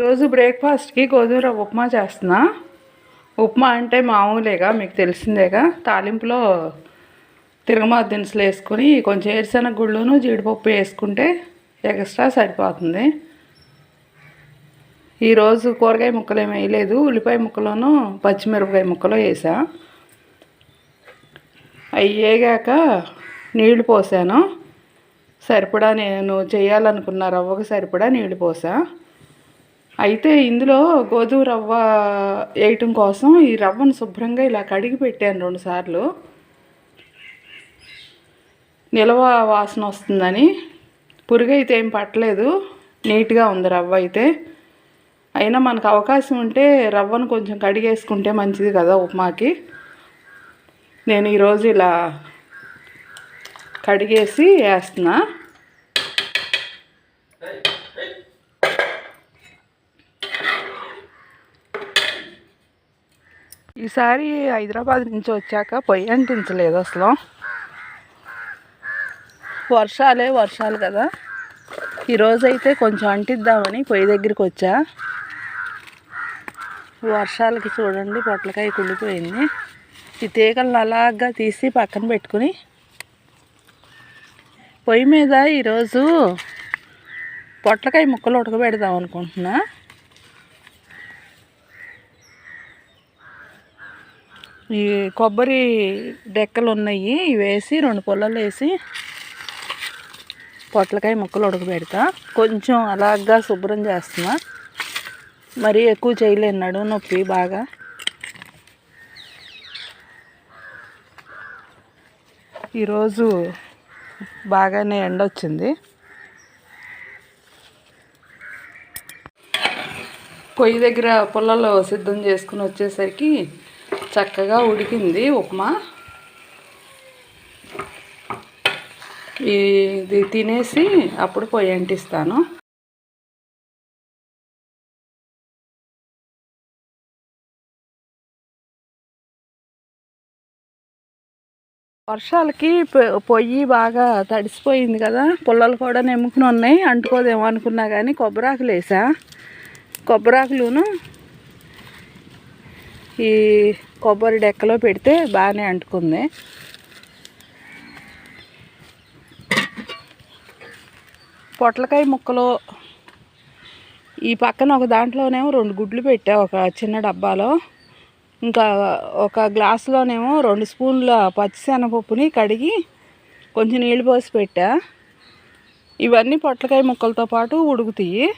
రోజు బ్రేక్ఫాస్ట్కి గోధుమ రవ్వ ఉప్మా చేస్తున్నా. ఉప్మా అంటే మామూలేగా మీకు తెలిసిందేగా. తాలింపులో తిరగమాత దినుసులు వేసుకొని కొంచెం ఏరుశనగ గుళ్ళును జీడిపప్పు వేసుకుంటే ఎక్స్ట్రా సరిపోతుంది. ఈరోజు కూరగాయ ముక్కలు ఏమి వేయలేదు. ఉల్లిపాయ ముక్కలోను పచ్చిమిరపకాయ ముక్కలు వేసా. అవి వేగాక నీళ్ళు పోసాను. సరిపడా నేను చేయాలనుకున్న రవ్వకు సరిపడా నీళ్ళు పోసా. అయితే ఇందులో గోధుమ రవ్వ వేయటం కోసం ఈ రవ్వను శుభ్రంగా ఇలా కడిగి పెట్టాను రెండుసార్లు నిల్వ వాసన వస్తుందని. పురుగైతే ఏం పట్టలేదు. నీట్గా ఉంది రవ్వ అయితే. అయినా మనకు అవకాశం ఉంటే రవ్వను కొంచెం కడిగేసుకుంటే మంచిది కదా ఉప్మాకి. నేను ఈరోజు ఇలా కడిగేసి వేస్తున్నా. ఈసారి హైదరాబాద్ నుంచి వచ్చాక పొయ్యి అంటించలేదు అసలు. వర్షాలే వర్షాలు కదా. ఈరోజు అయితే కొంచెం అంటిద్దామని పొయ్యి దగ్గరికి వచ్చా. వర్షాలకి చూడండి పొట్లకాయ కుళ్ళిపోయింది. ఈ తీగలను అలాగా తీసి పక్కన పెట్టుకుని పొయ్యి మీద ఈరోజు పొట్లకాయ ముక్కలు ఉడకబెడదాం అనుకుంటున్నా. ఈ కొబ్బరి డెక్కలు ఉన్నాయి ఇవి వేసి రెండు పొల్లలు వేసి పొట్లకాయ ముక్కలు ఉడకబెడతా. కొంచెం అలాగా శుభ్రం చేస్తున్నా. మరీ ఎక్కువ చేయలేను నడుము నొప్పి బాగా. ఈరోజు బాగానే ఎండ వచ్చింది పొయ్యి దగ్గర పొలాలు సిద్ధం చేసుకుని వచ్చేసరికి చక్కగా ఉడికింది ఉప్మా. ఇది తినేసి అప్పుడు పొయ్యి అంటిస్తాను. వర్షాలకి పొయ్యి బాగా తడిసిపోయింది కదా పుల్లలు కూడా నెమ్ముకుని ఉన్నాయి అంటుకోదేమో అనుకున్నా కానీ కొబ్బరాకులు వేసా కొబ్బరాకులును ఈ కొబ్బరి డెక్కలో పెడితే బాగానే అంటుకుంది. పొట్లకాయ ముక్కలు ఈ పక్కన ఒక దాంట్లోనేమో రెండు గుడ్లు పెట్టా ఒక చిన్న డబ్బాలో. ఇంకా ఒక గ్లాసులోనేమో రెండు స్పూన్ల పచ్చిశనగపప్పుని కడిగి కొంచెం నీళ్ళు పోసి పెట్టా. ఇవన్నీ పొట్లకాయ ముక్కలతో పాటు ఉడుకుతాయి.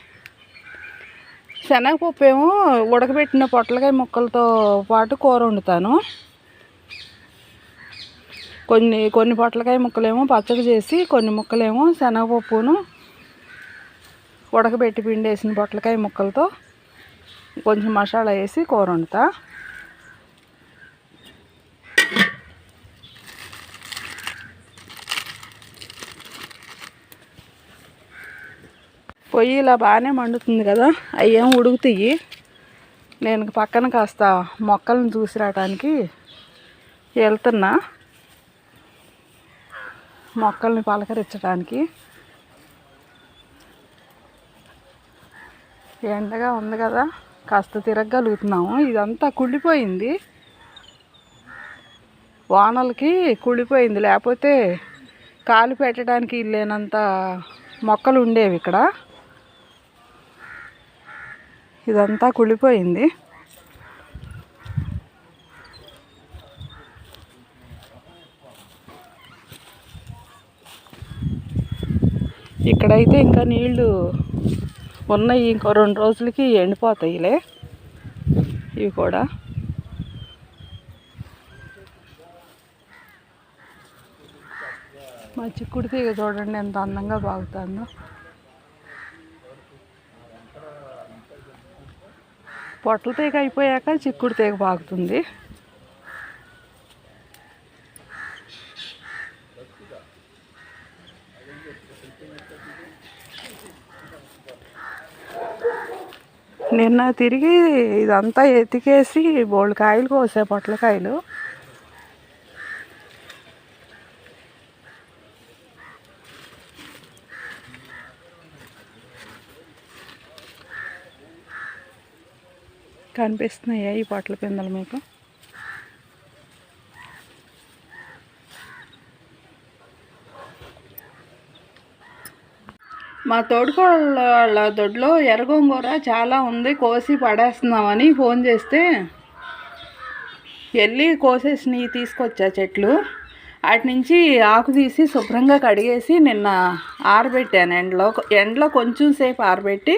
శనగపప్పు ఏమో ఉడకబెట్టిన పొట్లకాయ ముక్కలతో పాటు కూర వండుతాను. కొన్ని కొన్ని పొట్లకాయ ముక్కలేమో పచ్చడి చేసి కొన్ని ముక్కలేమో శనగపప్పును ఉడకబెట్టి పిండేసిన పొట్లకాయ ముక్కలతో కొంచెం మసాలా వేసి కూర వండుతా. పొయ్యి ఇలా బాగానే మండుతుంది కదా అయ్యేం ఉడుకుతాయి. నేను పక్కన కాస్త మొక్కలను చూసి రావడానికి వెళ్తున్నా. మొక్కల్ని పలకరించడానికి ఎండగా ఉంది కదా కాస్త తిరగలుగుతున్నాము ఇదంతా కుళ్ళిపోయింది. వానలకి కుళ్ళిపోయింది. లేకపోతే కాలు పెట్టడానికి లేనంత మొక్కలు ఉండేవి ఇక్కడ. ఇదంతా కుళ్ళిపోయింది. ఇక్కడైతే ఇంకా నీళ్ళు ఉన్నాయి ఇంకో రెండు రోజులకి ఎండిపోతాయిలే. ఇవి కూడా. మా చిక్కుడు తీగ చూడండి ఎంత అందంగా బాగుతుందో. పొట్ల తీగ అయిపోయాక చిక్కుడు తీగ పాకుతుంది. నిన్న తిరిగి ఇదంతా ఎతికేసి బోల్డ్ కాయలు కోసా పొట్లకాయలు కనిపిస్తున్నాయా ఈ పాటల పిందలు మీకు? మా తోడుకోళ్ళ వాళ్ళ దొడ్లో ఎర్రగొంగూర చాలా ఉంది కోసి పడేస్తున్నామని ఫోన్ చేస్తే వెళ్ళి కోసేసి తీసుకొచ్చా చెట్లు. వాటి నుంచి ఆకు తీసి శుభ్రంగా కడిగేసి నిన్న ఆరబెట్టాను ఎండలో ఎండలో కొంచెం సేపు ఆరబెట్టి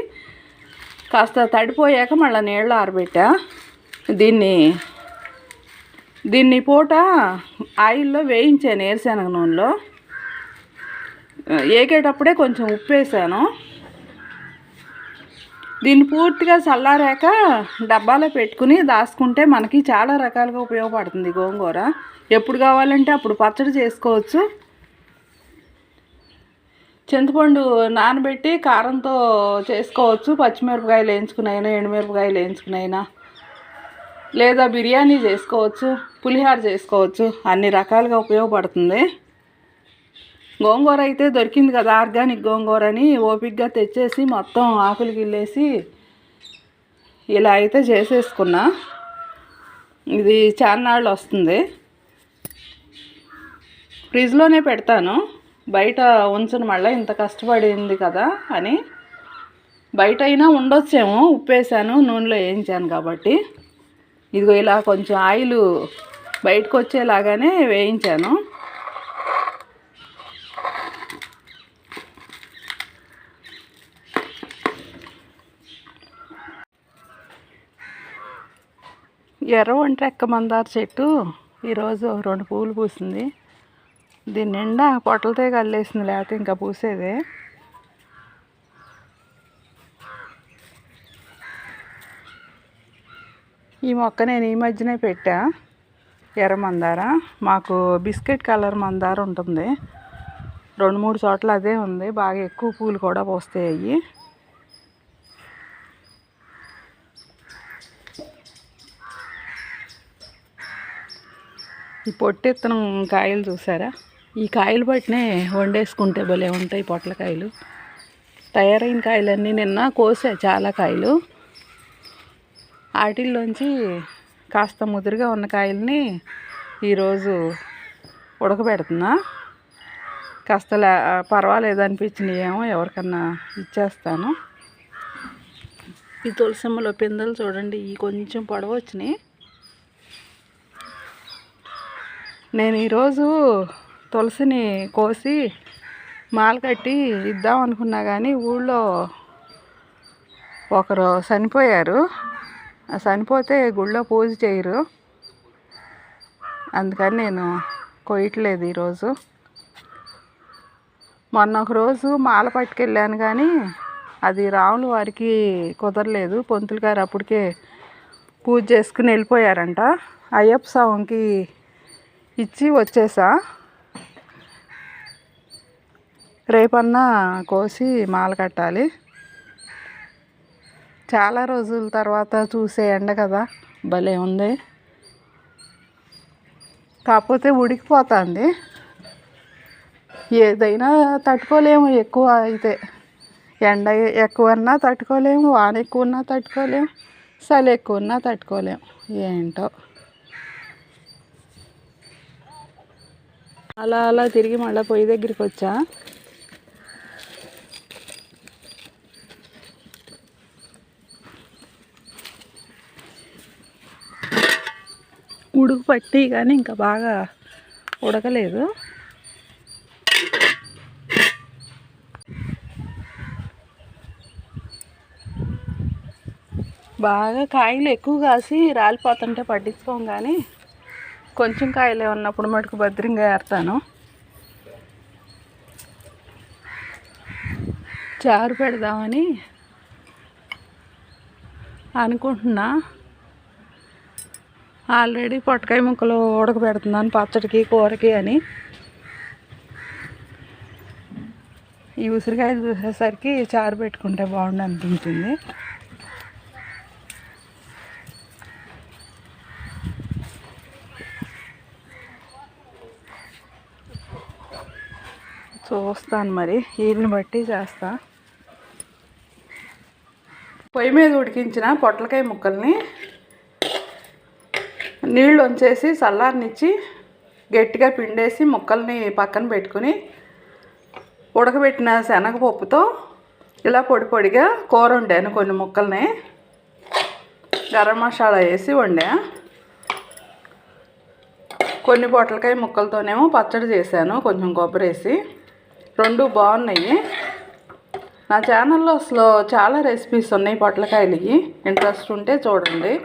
కాస్త తడిపోయాక మళ్ళీ నీళ్ళు ఆరబెట్టా. దీన్ని దీన్ని పూట ఆయిల్లో వేయించాను వేరుశనగ నూనెలో. ఏకేటప్పుడే కొంచెం ఉప్పు వేసాను దీన్ని పూర్తిగా చల్లారాక డబ్బాలో పెట్టుకుని దాచుకుంటే మనకి చాలా రకాలుగా ఉపయోగపడుతుంది గోంగూర. ఎప్పుడు కావాలంటే అప్పుడు పచ్చడి చేసుకోవచ్చు. చింతపండు నానబెట్టి కారంతో చేసుకోవచ్చు పచ్చిమిరపకాయలు వేయించుకునైనా ఎండుమిరపకాయలు వేయించుకునైనా. లేదా బిర్యానీ చేసుకోవచ్చు పులిహార చేసుకోవచ్చు అన్ని రకాలుగా ఉపయోగపడుతుంది. గోంగూర అయితే దొరికింది కదా ఆర్గానిక్ గోంగూర అని ఓపిక్గా తెచ్చేసి మొత్తం ఆకులు గిల్లేసి ఇలా అయితే చేసేసుకున్నా. ఇది చాన్నాళ్ళు వస్తుంది. ఫ్రిడ్జ్లోనే పెడతాను. బయట ఉంచను మళ్ళీ ఇంత కష్టపడింది కదా అని బయట అయినా ఉండొచ్చేమో ఉప్పేసాను నూనెలో వేయించాను కాబట్టి. ఇదిగో ఇలా కొంచెం ఆయిల్ బయటకు వచ్చేలాగానే వేయించాను. ఎర్ర ఒంటెక్క మందార చెట్టు ఈరోజు రెండు పూలు పూసింది. దీని నిండా పొట్టలతో కల్లేసింది లేకపోతే ఇంకా పూసేదే. ఈ మొక్క నేను ఈ మధ్యనే పెట్టా ఎర్ర మందార. మాకు బిస్కెట్ కలర్ మందార ఉంటుంది. రెండు మూడు చోట్ల అదే ఉంది. బాగా ఎక్కువ పూలు కూడా పోస్తాయి అవి ఈ పొట్టెత్తనం కాయలు చూసారా? ఈ కాయలు బట్టినే వండేసుకుంటే భలే ఉంటాయి పొట్లకాయలు. తయారైన కాయలన్నీ నిన్న కోసా చాలా కాయలు. వాటిల్లోంచి కాస్త ముదురుగా ఉన్న కాయల్ని ఈరోజు ఉడకబెడుతున్నా. కాస్త పర్వాలేదు అనిపించినాయేమో ఎవరికన్నా ఇచ్చేస్తాను. ఈ తులసమ్మలో పిందెలు చూడండి ఈ కొంచెం పొడవ వచ్చినాయి. నేను ఈరోజు తులసిని కోసి మాల కట్టి ఇద్దాం అనుకున్నా కానీ ఊళ్ళో ఒకరు చనిపోయారు. చనిపోతే గుళ్ళో పూజ చేయరు. అందుకని నేను కొయ్యట్లేదు ఈరోజు. మొన్న ఒక రోజు మాల పట్టుకెళ్ళాను కానీ అది రాములు వారికి కుదరలేదు. పొంతులు గారు అప్పటికే పూజ చేసుకుని వెళ్ళిపోయారంట. అయ్యప్ప స్వామికి ఇచ్చి వచ్చేసా. రేపన్నా కోసి మాల కట్టాలి. చాలా రోజుల తర్వాత చూసే ఎండ కదా. భలే ఉంది. కాకపోతే ఉడికిపోతుంది. ఏదైనా తట్టుకోలేము ఎక్కువ అయితే. ఎండ ఎక్కువన్నా తట్టుకోలేము వాన ఎక్కువ ఉన్నా తట్టుకోలేము చలి ఎక్కువ ఉన్నా తట్టుకోలేము. ఏంటో. అలా అలా తిరిగి మళ్ళీ పొయ్యి దగ్గరికి వచ్చా. ఉడుకు పట్టి కానీ ఇంకా బాగా ఉడకలేదు. బాగా కాయలు ఎక్కువ కాసి రాలిపోతుంటే పట్టించుకోం కానీ కొంచెం కాయలే ఉన్నప్పుడు మటుకు భద్రంగా ఏరుతాను. చారు పెడదామని అనుకుంటున్నా. ఆల్రెడీ పొట్టకాయ ముక్కలు ఉడకబెడుతున్నాను పచ్చడికి కూరకి అని. ఈ ఉసిరికాయ చూసేసరికి చారు పెట్టుకుంటే బాగుండు అనిపించింది. చూస్తాను మరి వీళ్ళని బట్టి చేస్తా. పొయ్యి మీద ఉడికించిన పొట్లకాయ ముక్కల్ని నీళ్ళు వంచేసి చల్లారనిచ్చి గట్టిగా పిండేసి ముక్కల్ని పక్కన పెట్టుకుని ఉడకబెట్టిన శనగపప్పుతో ఇలా పొడి పొడిగా కూర వండాను కొన్ని ముక్కల్ని. గరం మసాలా వేసి వండా. కొన్ని పొట్లకాయ ముక్కలతోనేమో పచ్చడి చేశాను కొంచెం కొబ్బరి వేసి. రెండు బాగున్నాయి. నా ఛానల్లో అసలు చాలా రెసిపీస్ ఉన్నాయి పొట్లకాయలకి. ఇంట్రెస్ట్ ఉంటే చూడండి.